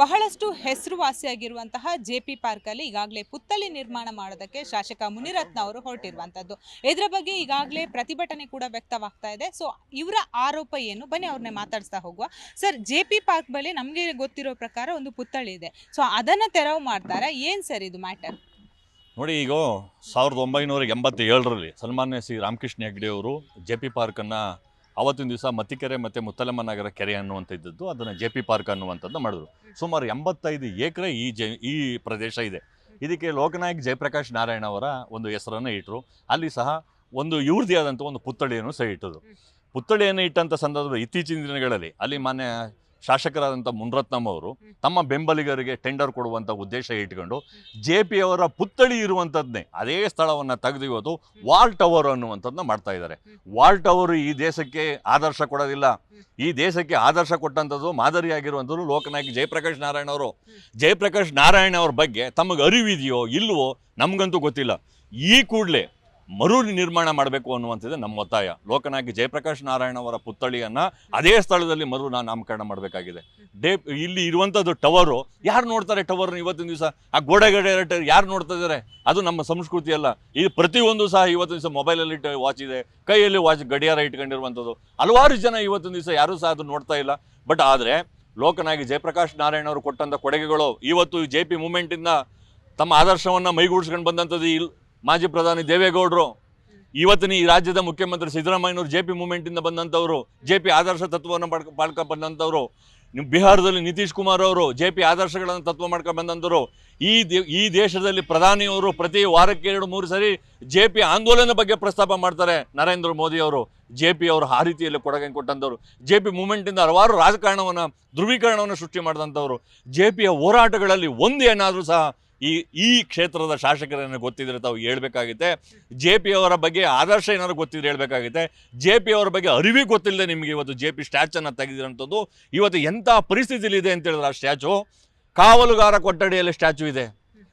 ಬಹಳಷ್ಟು ಹೆಸರುವಾಸಿಯಾಗಿರುವಂತಹ J P ಪಾರ್ಕಲ್ಲಿ ಈಗಾಗಲೇ ಪುತ್ತಳಿ ನಿರ್ಮಾಣ ಮಾಡೋದಕ್ಕೆ ಶಾಸಕ ಮುನಿರತ್ನ ಅವರು ಹೊರಟಿರುವಂಥದ್ದು. ಇದರ ಬಗ್ಗೆ ಈಗಾಗಲೇ ಪ್ರತಿಭಟನೆ ಕೂಡ ವ್ಯಕ್ತವಾಗ್ತಾ ಇದೆ. ಸೊ ಇವರ ಆರೋಪ ಏನು? ಬನ್ನಿ ಅವ್ರನ್ನೇ ಮಾತಾಡಿಸ್ತಾ ಹೋಗುವ. ಸರ್ ಜೆ ಪಿ ಪಾರ್ಕ್ ಬಳಿ ನಮಗೆ ಗೊತ್ತಿರೋ ಪ್ರಕಾರ ಒಂದು ಪುತ್ತಳಿ ಇದೆ. ಸೊ ಅದನ್ನು ತೆರವು ಮಾಡ್ತಾರೆ. ಏನು ಸರ್ ಇದು ಮ್ಯಾಟರ್ ನೋಡಿ, ಈಗ ಸಾವಿರದ ಒಂಬೈನೂರ ಎಂಬತ್ತೇಳರಲ್ಲಿ ಸನ್ಮಾನ್ಯ ಶ್ರೀ ರಾಮಕೃಷ್ಣ ಹೆಗ್ಡೆ ಅವರು ಜೆ ಪಿ ಪಾರ್ಕನ್ನು ಅವತ್ತಿನ ದಿವಸ ಮತ್ತಿಕೆರೆ ಮತ್ತು ಮುತ್ತಲಮ್ಮ ನಗರ ಕೆರೆ ಅನ್ನುವಂಥದ್ದು ಅದನ್ನು ಜೆ ಪಿ ಪಾರ್ಕ್ ಅನ್ನುವಂಥದ್ದು ಮಾಡಿದ್ರು. ಸುಮಾರು ಎಂಬತ್ತೈದು ಎಕರೆ ಈ ಜೆ ಈ ಪ್ರದೇಶ ಇದೆ. ಇದಕ್ಕೆ ಲೋಕನಾಯಕ್ ಜಯಪ್ರಕಾಶ್ ನಾರಾಯಣ ಅವರ ಒಂದು ಹೆಸರನ್ನು ಇಟ್ಟರು ಅಲ್ಲಿ ಸಹ ಒಂದು ಇವ್ರದ್ದೇ ಆದಂಥ ಒಂದು ಪುತ್ಥಳಿಯನ್ನು ಸಹ ಇಟ್ಟರು. ಪುತ್ಥಳಿಯನ್ನು ಇಟ್ಟಂಥ ಸಂದರ್ಭದಲ್ಲಿ ಇತ್ತೀಚಿನ ದಿನಗಳಲ್ಲಿ ಅಲ್ಲಿ ಮಾನ್ಯ ಶಾಸಕರಾದಂಥ ಮುನ್ರತ್ನಂ ಅವರು ತಮ್ಮ ಬೆಂಬಲಿಗರಿಗೆ ಟೆಂಡರ್ ಕೊಡುವಂಥ ಉದ್ದೇಶ ಇಟ್ಕೊಂಡು ಜೆ ಪಿ ಅವರ ಪುತ್ಥಳಿ ಇರುವಂಥದ್ದನ್ನೇ ಅದೇ ಸ್ಥಳವನ್ನು ತೆಗೆದು ಇವತ್ತು ವಾಲ್ ಟವರ್ ಅನ್ನುವಂಥದ್ದನ್ನ ಮಾಡ್ತಾ ಇದ್ದಾರೆ. ವಾಲ್ ಟವರ್ ಈ ದೇಶಕ್ಕೆ ಆದರ್ಶ ಕೊಡೋದಿಲ್ಲ. ಈ ದೇಶಕ್ಕೆ ಆದರ್ಶ ಕೊಟ್ಟಂಥದ್ದು ಮಾದರಿಯಾಗಿರುವಂಥದ್ದು ಲೋಕನಾಯಕ ಜಯಪ್ರಕಾಶ್ ನಾರಾಯಣ ಅವರು. ಜಯಪ್ರಕಾಶ್ ನಾರಾಯಣ ಅವ್ರ ಬಗ್ಗೆ ತಮಗೆ ಅರಿವಿದೆಯೋ ಇಲ್ವೋ ನಮಗಂತೂ ಗೊತ್ತಿಲ್ಲ. ಈ ಕೂಡಲೇ ಮರು ನಿರ್ಮಾಣ ಮಾಡಬೇಕು ಅನ್ನುವಂಥದ್ದು ನಮ್ಮ ಒತ್ತಾಯ. ಲೋಕನಾಗಿ ಜಯಪ್ರಕಾಶ್ ನಾರಾಯಣ ಅವರ ಪುತ್ಥಳಿಯನ್ನು ಅದೇ ಸ್ಥಳದಲ್ಲಿ ಮರು ನಾಮಕರಣ ಮಾಡಬೇಕಾಗಿದೆ. ಡೇ ಇಲ್ಲಿ ಇರುವಂಥದ್ದು ಟವರು, ಯಾರು ನೋಡ್ತಾರೆ ಟವರ್ ಇವತ್ತಿನ ದಿವಸ? ಆ ಗೋಡೆ ಗಡೆ ಯಾರು ನೋಡ್ತಾ ಇದ್ದಾರೆ? ಅದು ನಮ್ಮ ಸಂಸ್ಕೃತಿ ಅಲ್ಲ. ಇದು ಪ್ರತಿಯೊಂದು ಸಹ ಇವತ್ತಿನ ದಿವಸ ಮೊಬೈಲಲ್ಲಿ ವಾಚ್ ಇದೆ. ಕೈಯಲ್ಲಿ ವಾಚ್ ಗಡಿಯಾರ ಇಟ್ಕೊಂಡಿರುವಂಥದ್ದು. ಹಲವಾರು ಜನ ಇವತ್ತಿನ ದಿವಸ ಯಾರೂ ಸಹ ಅದು ನೋಡ್ತಾ ಇಲ್ಲ. ಬಟ್ ಆದರೆ ಲೋಕನಾಗಿ ಜಯಪ್ರಕಾಶ್ ನಾರಾಯಣ ಅವರು ಕೊಟ್ಟಂಥ ಕೊಡುಗೆಗಳು ಇವತ್ತು ಜೆ ಪಿ ಮೂಮೆಂಟಿಂದ ತಮ್ಮ ಆದರ್ಶವನ್ನು ಮೈಗೂಡಿಸ್ಕೊಂಡು ಬಂದಂಥದ್ದು ಇಲ್ಲಿ ಮಾಜಿ ಪ್ರಧಾನಿ ದೇವೇಗೌಡರು, ಇವತ್ತಿನ ಈ ರಾಜ್ಯದ ಮುಖ್ಯಮಂತ್ರಿ ಸಿದ್ದರಾಮಯ್ಯನವರು ಜೆ ಪಿ ಮೂಮೆಂಟಿಂದ ಬಂದಂಥವರು, ಜೆ ಪಿ ಆದರ್ಶ ತತ್ವವನ್ನು ಪಡ್ಕ ಪಾಳ್ಕ ಬಂದಂಥವರು ಬಿಹಾರದಲ್ಲಿ ನಿತೀಶ್ ಕುಮಾರ್ ಅವರು ಜೆ ಪಿ ಆದರ್ಶಗಳನ್ನು ತತ್ವ ಮಾಡ್ಕೊಂಡು ಬಂದಂಥವರು, ಈ ಈ ದೇಶದಲ್ಲಿ ಪ್ರಧಾನಿಯವರು ಪ್ರತಿ ವಾರಕ್ಕೆ ಎರಡು, ಮೂರು ಸರಿ ಜೆ ಪಿ ಆಂದೋಲನ ಬಗ್ಗೆ ಪ್ರಸ್ತಾಪ ಮಾಡ್ತಾರೆ ನರೇಂದ್ರ ಮೋದಿ ಅವರು. ಜೆ ಪಿ ಅವರು ಆ ರೀತಿಯಲ್ಲಿ ಕೊಡುಗೆ ಕೊಟ್ಟಂಥವ್ರು. ಜೆ ಪಿ ಮೂಮೆಂಟಿಂದ ಹಲವಾರು ರಾಜಕಾರಣವನ್ನು ಧ್ರುವೀಕರಣವನ್ನು ಸೃಷ್ಟಿ ಮಾಡಿದಂಥವ್ರು. ಜೆ ಪಿಯ ಹೋರಾಟಗಳಲ್ಲಿ ಒಂದು ಏನಾದರೂ ಸಹ ಈ ಈ ಕ್ಷೇತ್ರದ ಶಾಸಕರೇನೋ ಗೊತ್ತಿದ್ರೆ ತಾವು ಹೇಳ್ಬೇಕಾಗುತ್ತೆ. ಜೆ ಪಿ ಅವರ ಬಗ್ಗೆ ಆದರ್ಶ ಏನಾದ್ರು ಗೊತ್ತಿದ್ರೆ ಹೇಳ್ಬೇಕಾಗುತ್ತೆ. ಜೆ ಪಿ ಅವರ ಬಗ್ಗೆ ಅರಿವಿ ಗೊತ್ತಿಲ್ಲದೆ ನಿಮಗೆ ಇವತ್ತು ಜೆ ಪಿ ಸ್ಟ್ಯಾಚನ್ನು ತೆಗೆದಿರೋಂಥದ್ದು. ಇವತ್ತು ಎಂಥ ಪರಿಸ್ಥಿತಿಲಿ ಇದೆ ಅಂತ ಹೇಳಿದ್ರೆ ಆ ಸ್ಟ್ಯಾಚು? ಕಾವಲುಗಾರ ಕೊಠಡಿಯಲ್ಲಿ ಸ್ಟ್ಯಾಚು ಇದೆ.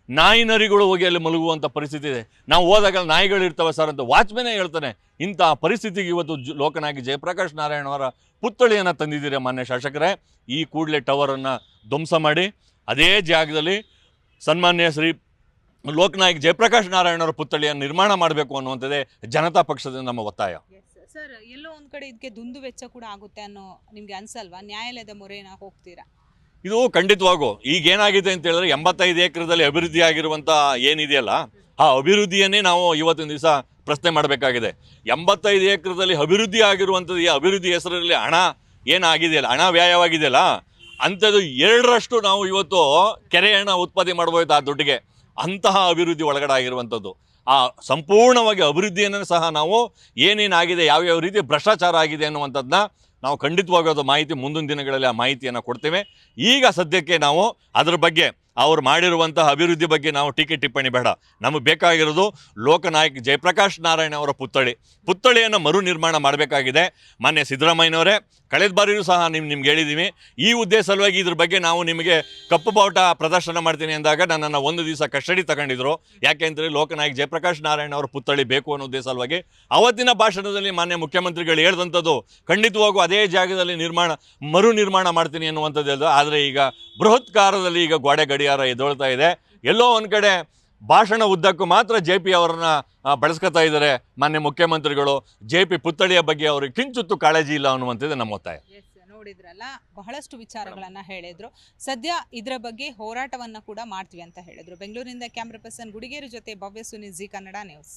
ನಾಯಿ ನರಿಗಳು ಹೋಗಿ ಅಲ್ಲಿ ಮಲಗುವಂಥ ಪರಿಸ್ಥಿತಿ ಇದೆ. ನಾವು ಹೋದಾಗ ನಾಯಿಗಳು ಇರ್ತವೆ ಸರ್ ಅಂತ ವಾಚ್ಮೆನೇ ಹೇಳ್ತಾನೆ. ಇಂಥ ಪರಿಸ್ಥಿತಿಗೆ ಇವತ್ತು ಲೋಕನಾಗಿ ಜಯಪ್ರಕಾಶ್ ನಾರಾಯಣ ಅವರ ಪುತ್ಥಳಿಯನ್ನು ತಂದಿದ್ದೀರಿ ಮಾನ್ಯ ಶಾಸಕರೇ. ಈ ಕೂಡಲೇ ಟವರನ್ನು ಧ್ವಂಸ ಮಾಡಿ, ಅದೇ ಜಾಗದಲ್ಲಿ ಸನ್ಮಾನ್ಯ ಶ್ರೀ ಲೋಕನಾಯಕ್ ಜಯಪ್ರಕಾಶ್ ನಾರಾಯಣರ ಪುತ್ಥಳಿಯನ್ನು ನಿರ್ಮಾಣ ಮಾಡಬೇಕು ಅನ್ನುವಂಥದ್ದೇ ಜನತಾ ಪಕ್ಷದಿಂದ ನಮ್ಮ ಒತ್ತಾಯ. ಸರ್ ಎಲ್ಲೋ ಒಂದು ಕಡೆ ಇದಕ್ಕೆ ದುಂದು ವೆಚ್ಚ ಕೂಡ ಆಗುತ್ತೆ ಅನ್ನೋ ನಿಮಗೆ ಅನ್ಸಲ್ವಾ? ನ್ಯಾಯಾಲಯದ ಮೊರೆನ ಹೋಗ್ತೀರಾ? ಇದು ಖಂಡಿತವಾಗೂ. ಈಗ ಏನಾಗಿದೆ ಅಂತ ಹೇಳಿದ್ರೆ ಎಂಬತ್ತೈದು ಎಕರೆದಲ್ಲಿ ಅಭಿವೃದ್ಧಿ ಆಗಿರುವಂಥ ಏನಿದೆಯಲ್ಲ ಆ ಅಭಿವೃದ್ಧಿಯನ್ನೇ ನಾವು ಇವತ್ತಿನ ದಿವಸ ಪ್ರಶ್ನೆ ಮಾಡಬೇಕಾಗಿದೆ. ಎಂಬತ್ತೈದು ಎಕರೆದಲ್ಲಿ ಅಭಿವೃದ್ಧಿ ಆಗಿರುವಂಥದ್ದು ಈ ಅಭಿವೃದ್ಧಿ ಹೆಸರಲ್ಲಿ ಹಣ ಏನಾಗಿದೆಯಲ್ಲ ಹಣ ವ್ಯಯವಾಗಿದೆಯಲ್ಲ ಅಂಥದ್ದು ಎರಡರಷ್ಟು ನಾವು ಇವತ್ತು ಕೆರೆಯನ್ನು ಉತ್ಪಾದನೆ ಮಾಡ್ಬೋದು ಆ ದುಡ್ಡಿಗೆ. ಅಂತಹ ಅಭಿವೃದ್ಧಿ ಒಳಗಡೆ ಆಗಿರುವಂಥದ್ದು. ಆ ಸಂಪೂರ್ಣವಾಗಿ ಅಭಿವೃದ್ಧಿಯನ್ನು ಸಹ ನಾವು ಏನೇನಾಗಿದೆ, ಯಾವ್ಯಾವ ರೀತಿ ಭ್ರಷ್ಟಾಚಾರ ಆಗಿದೆ ಅನ್ನುವಂಥದ್ದನ್ನ ನಾವು ಖಂಡಿತವಾಗಿ ಅದು ಮಾಹಿತಿ ಮುಂದಿನ ದಿನಗಳಲ್ಲಿ ಆ ಮಾಹಿತಿಯನ್ನು ಕೊಡ್ತೇವೆ. ಈಗ ಸದ್ಯಕ್ಕೆ ನಾವು ಅದರ ಬಗ್ಗೆ ಅವ್ರು ಮಾಡಿರುವಂತಹ ಅಭಿವೃದ್ಧಿ ಬಗ್ಗೆ ನಾವು ಟೀಕೆ ಟಿಪ್ಪಣಿ ಬೇಡ. ನಮಗೆ ಬೇಕಾಗಿರೋದು ಲೋಕನಾಯಕ ಜಯಪ್ರಕಾಶ್ ನಾರಾಯಣ ಅವರ ಪುತ್ಥಳಿ. ಪುತ್ಥಳಿಯನ್ನು ಮರು ನಿರ್ಮಾಣ ಮಾಡಬೇಕಾಗಿದೆ. ಮಾನ್ಯ ಸಿದ್ದರಾಮಯ್ಯನವರೇ, ಕಳೆದ ಬಾರಿಯೂ ಸಹ ನಿಮ್ಮ ನಿಮ್ಗೆ ಹೇಳಿದ್ದೀವಿ ಈ ಉದ್ದೇಶ ಸಲುವಾಗಿ ಇದ್ರ ಬಗ್ಗೆ ನಾವು ನಿಮಗೆ ಕಪ್ಪು ಬಾವುಟ ಪ್ರದರ್ಶನ ಮಾಡ್ತೀನಿ ಅಂದಾಗ ನನ್ನನ್ನು ಒಂದು ದಿವಸ ಕಸ್ಟಡಿ ತಗೊಂಡಿದ್ರು. ಯಾಕೆ ಅಂದರೆ ಲೋಕನಾಯಕ್ ಜಯಪ್ರಕಾಶ್ ನಾರಾಯಣ ಅವರ ಪುತ್ಥಳಿ ಬೇಕು ಅನ್ನೋ ಉದ್ದೇಶ ಸಲುವಾಗಿ. ಅವತ್ತಿನ ಭಾಷಣದಲ್ಲಿ ಮಾನ್ಯ ಮುಖ್ಯಮಂತ್ರಿಗಳು ಹೇಳಿದಂಥದ್ದು ಖಂಡಿತವಾಗೂ ಅದೇ ಜಾಗದಲ್ಲಿ ನಿರ್ಮಾಣ, ಮರು ನಿರ್ಮಾಣ ಮಾಡ್ತೀನಿ ಅನ್ನುವಂಥದ್ದು ಆದರೆ ಈಗ ಬೃಹತ್ ಕಾರದಲ್ಲಿ ಈಗ ಗೋಡೆ ಗಡಿಯಾರ ಎದ್ದೊಳ್ತಾ ಇದೆ. ಎಲ್ಲೋ ಒಂದು ಕಡೆ ಭಾಷಣ ಉದ್ದಕ್ಕೂ ಮಾತ್ರ ಜೆ ಪಿ ಅವರನ್ನ ಬಳಸ್ಕೊತಾ ಇದ್ದಾರೆ ಮಾನ್ಯ ಮುಖ್ಯಮಂತ್ರಿಗಳು. ಜೆ ಪಿ ಪುತ್ಥಳಿಯ ಬಗ್ಗೆ ಅವ್ರಿಗೆ ಕಿಂಚುತ್ತು ಕಾಳಜಿ ಇಲ್ಲ ಅನ್ನುವಂಥದ್ದು ನಮ್ಮ ಒತ್ತಾಯ. ನೋಡಿದ್ರಲ್ಲ, ಬಹಳಷ್ಟು ವಿಚಾರಗಳನ್ನ ಹೇಳಿದ್ರು. ಸದ್ಯ ಇದರ ಬಗ್ಗೆ ಹೋರಾಟವನ್ನ ಕೂಡ ಮಾಡ್ತೀವಿ ಅಂತ ಹೇಳಿದ್ರು. ಬೆಂಗಳೂರಿನಿಂದ ಕ್ಯಾಮ್ರಾ ಪರ್ಸನ್ ಗುಡಿಗೇರಿ ಜೊತೆ ಭವ್ಯ ಸುನಿ ಜಿ ಕನ್ನಡ ನ್ಯೂಸ್.